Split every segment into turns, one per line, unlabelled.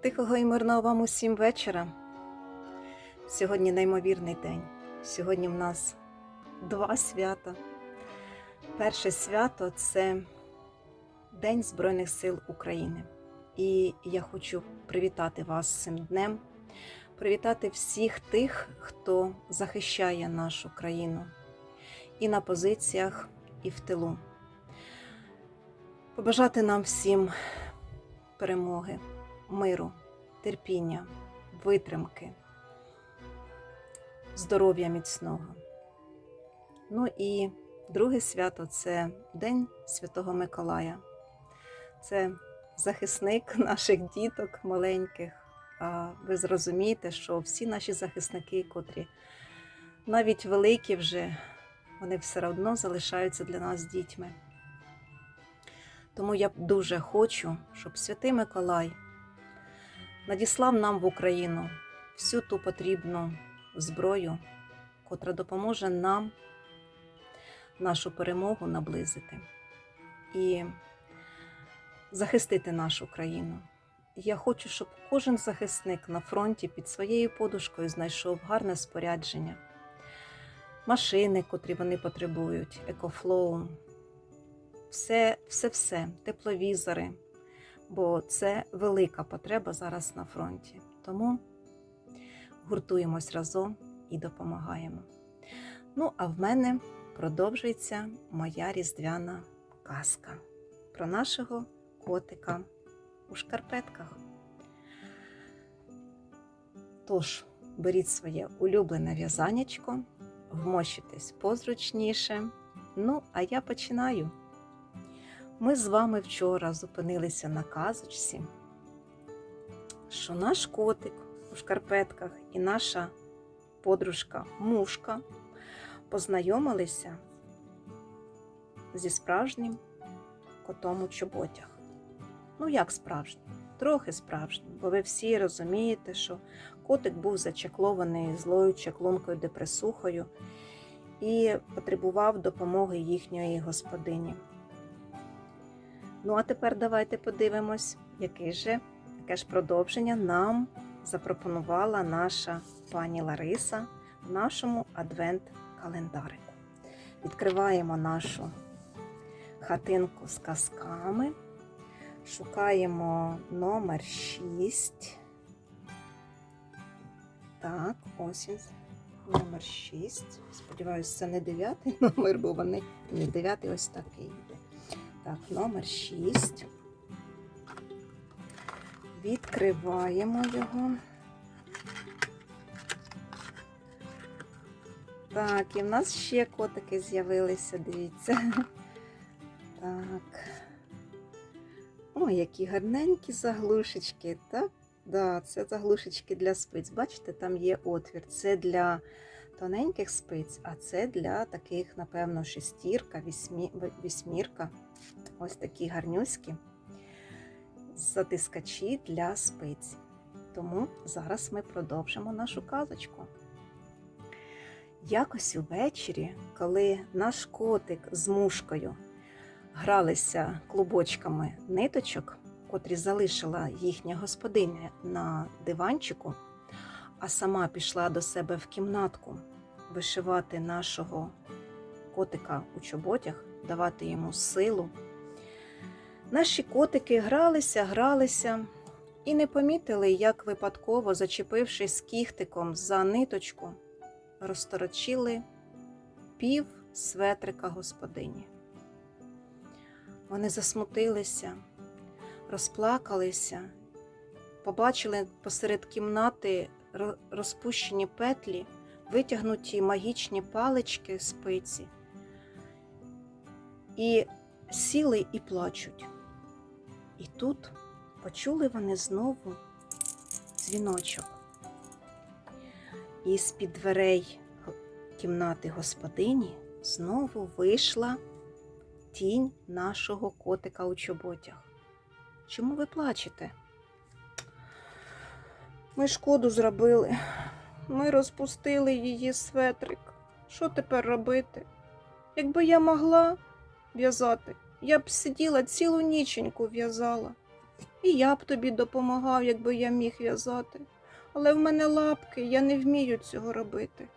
Тихого і мирного вам усім вечора. Сьогодні неймовірний день. Сьогодні в нас два свята. Перше свято це День Збройних сил України. І я хочу привітати вас цим днем, привітати всіх тих, хто захищає нашу країну і на позиціях, і в тилу. Побажати нам всім перемоги, миру, терпіння, витримки, здоров'я міцного. Ну і друге свято це День Святого Миколая. Це захисник наших діток маленьких. Ви зрозумієте, що всі наші захисники, котрі навіть великі вже, вони все одно залишаються для нас дітьми. Тому я дуже хочу, щоб Святий Миколай надіслав нам в Україну всю ту потрібну зброю, котра допоможе нам нашу перемогу наблизити і захистити нашу країну. Я хочу, щоб кожен захисник на фронті під своєю подушкою знайшов гарне спорядження, машини, котрі вони потребують, екофлоу, все, все, все, тепловізори, бо це велика потреба зараз на фронті. Тому гуртуємось разом і допомагаємо. Ну, а в мене продовжується моя різдвяна казка про нашого котика у шкарпетках. Тож, беріть своє улюблене в'язанячко, вмощуйтесь позручніше. Ну, а я починаю. Ми з вами вчора зупинилися на казочці, що наш котик у шкарпетках і наша подружка мушка познайомилися зі справжнім котом у чоботях. Ну, як справжнім? Трохи справжнім, бо ви всі розумієте, що котик був зачеклований злою чаклункою депресухою і потребував допомоги їхньої господині. Ну, а тепер давайте подивимось, яке ж, яке ж продовження нам запропонувала наша пані Лариса в нашому адвент-календарику. Відкриваємо нашу хатинку з казками, шукаємо номер 6. Так, ось він. Номер 6. Сподіваюсь, це не дев'ятий номер, бо вони не дев'ятий ось такий. Так, номер 6. Відкриваємо його. Так, і в нас ще котики з'явилися, дивіться. Так. Ой, які гарненькі заглушечки, так? Да, це заглушечки для спиць. Бачите, там є отвір. Це для тоненьких спиць, а це для таких, напевно, шестірка, вісьмі... вісьмірка. Ось такі гарнюські затискачі для спиць. Тому зараз ми продовжимо нашу казочку. Якось увечері, коли наш котик з мушкою гралися клубочками ниточок, котрі залишила їхня господиня на диванчику, а сама пішла до себе в кімнатку вишивати нашого котика у чоботях, давати йому силу. Наші котики гралися, гралися і не помітили, як випадково, зачепившись кіхтиком за ниточку, розторочили пів светрика господині. Вони засмутилися, розплакалися, побачили посеред кімнати розпущені петлі, витягнуті магічні палички спиці, і сіли і плачуть. І тут почули вони знову дзвіночок. І з-під дверей кімнати господині знову вийшла тінь нашого котика у чоботях. Чому ви плачете? Ми шкоду зробили. Ми розпустили її светрик. Що тепер робити? Якби я могла в'язати, я б сиділа цілу ніченьку в'язала. І я б тобі допомагав, якби я міг в'язати. Але в мене лапки, я не вмію цього робити.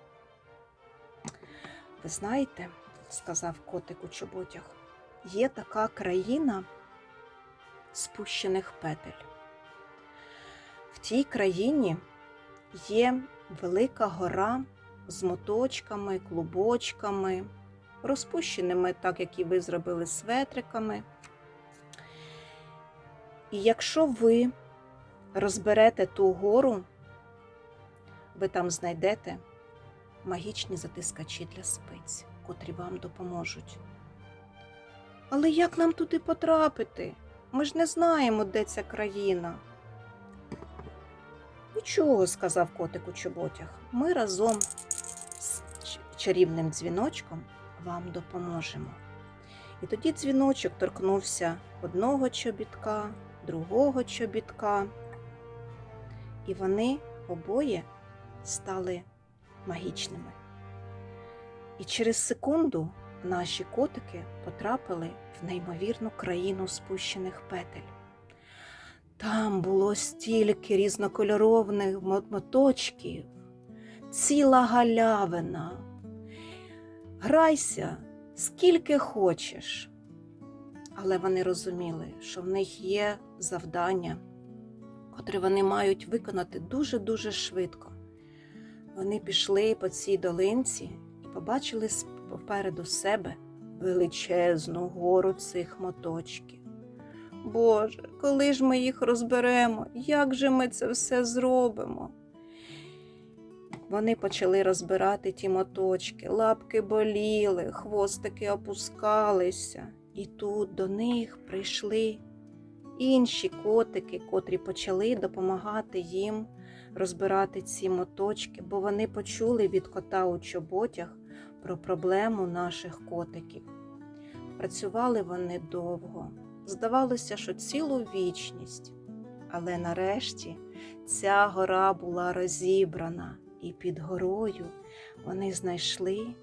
Ви знаєте, сказав котик у чоботях, є така країна спущених петель. В тій країні є велика гора з моточками, клубочками, розпущеними, так як і ви зробили светриками. І якщо ви розберете ту гору, ви там знайдете магічні затискачі для спиць, котрі вам допоможуть. Але як нам туди потрапити? Ми ж не знаємо, де ця країна. Нічого, сказав котик у чоботях. Ми разом з чарівним дзвіночком вам допоможемо. І тоді дзвіночок торкнувся одного чобітка, другого чобітка, і вони обоє стали магічними. І через секунду наші котики потрапили в неймовірну країну спущених петель. Там було стільки різнокольоровних моточків, ціла галявина. Грайся скільки хочеш. Але вони розуміли, що в них є завдання, котре вони мають виконати дуже-дуже швидко. Вони пішли по цій долинці і побачили попереду себе величезну гору цих моточків. Боже, коли ж ми їх розберемо? Як же ми це все зробимо? Вони почали розбирати ті моточки, лапки боліли, хвостики опускалися. І тут до них прийшли інші котики, котрі почали допомагати їм розбирати ці моточки, бо вони почули від кота у чоботях про проблему наших котиків. Працювали вони довго. Здавалося, що цілу вічність. Але нарешті ця гора була розібрана, і під горою вони знайшли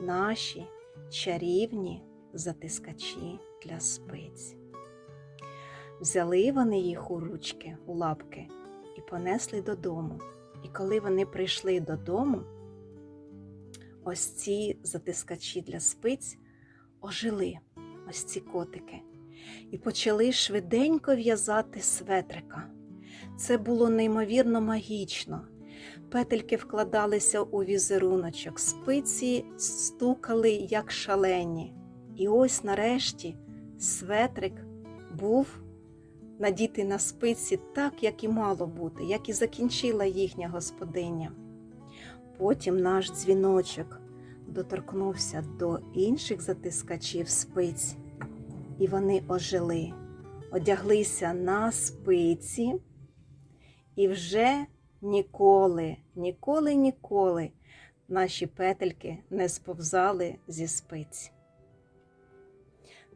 наші чарівні затискачі для спиць. Взяли вони їх у ручки, у лапки і понесли додому. І коли вони прийшли додому, ось ці затискачі для спиць ожили, ось ці котики, і почали швиденько в'язати светрика. Це було неймовірно магічно. Петельки вкладалися у візеруночок, спиці стукали, як шалені. І ось нарешті светрик був надіти на спиці так, як і мало бути, як і закінчила їхня господиня. Потім наш дзвіночок доторкнувся до інших затискачів спиць, і вони ожили, одяглися на спиці, і вже ніколи, ніколи, ніколи наші петельки не сповзали зі спиць.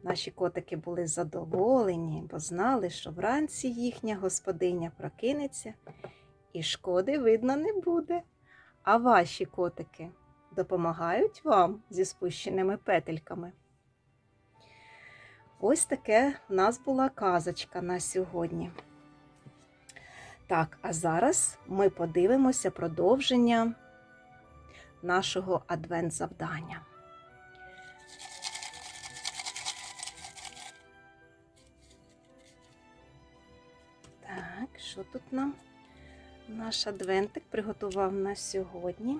Наші котики були задоволені, бо знали, що вранці їхня господиня прокинеться і шкоди видно не буде. А ваші котики допомагають вам зі спущеними петельками. Ось таке в нас була казочка на сьогодні. Так, а зараз ми подивимося продовження нашого адвент-завдання. Так, що тут нам наш адвентик приготував на сьогодні?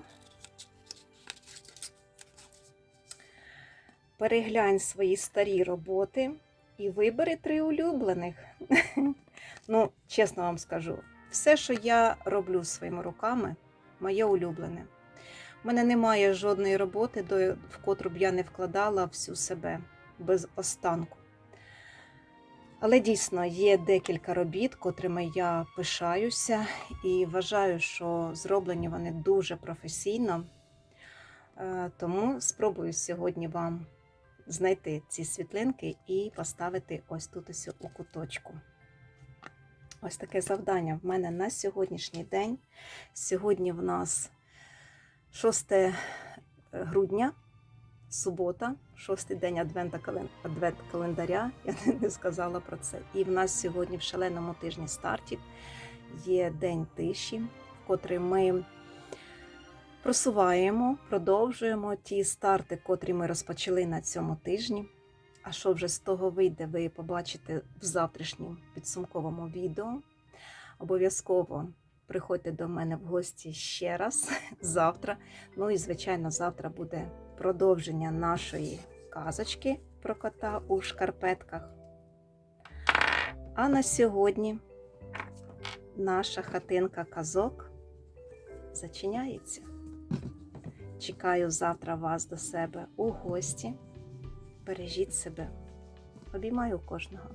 Переглянь свої старі роботи і вибери три улюблених. Ну, чесно вам скажу, все, що я роблю своїми руками, моє улюблене. У мене немає жодної роботи, в котру б я не вкладала всю себе без останку. Але дійсно є декілька робіт, котрими я пишаюся і вважаю, що зроблені вони дуже професійно. Е, Тому спробую сьогодні вам знайти ці світлинки і поставити ось тут ось у куточку. Ось таке завдання в мене на сьогоднішній день. Сьогодні в нас 6 грудня субота, шостий день адвента адвент календаря. Я не сказала про це. І в нас сьогодні в шаленому тижні стартів є день тиші, в котрий ми просуваємо, продовжуємо ті старти, котрі ми розпочали на цьому тижні. А що вже з того вийде, ви побачите в завтрашньому підсумковому відео. Обов'язково приходьте до мене в гості ще раз завтра. Ну і, звичайно, завтра буде продовження нашої казочки про кота у шкарпетках. А на сьогодні наша хатинка казок зачиняється. Чекаю завтра вас до себе у гості. Бережіть себе. Обіймаю кожного.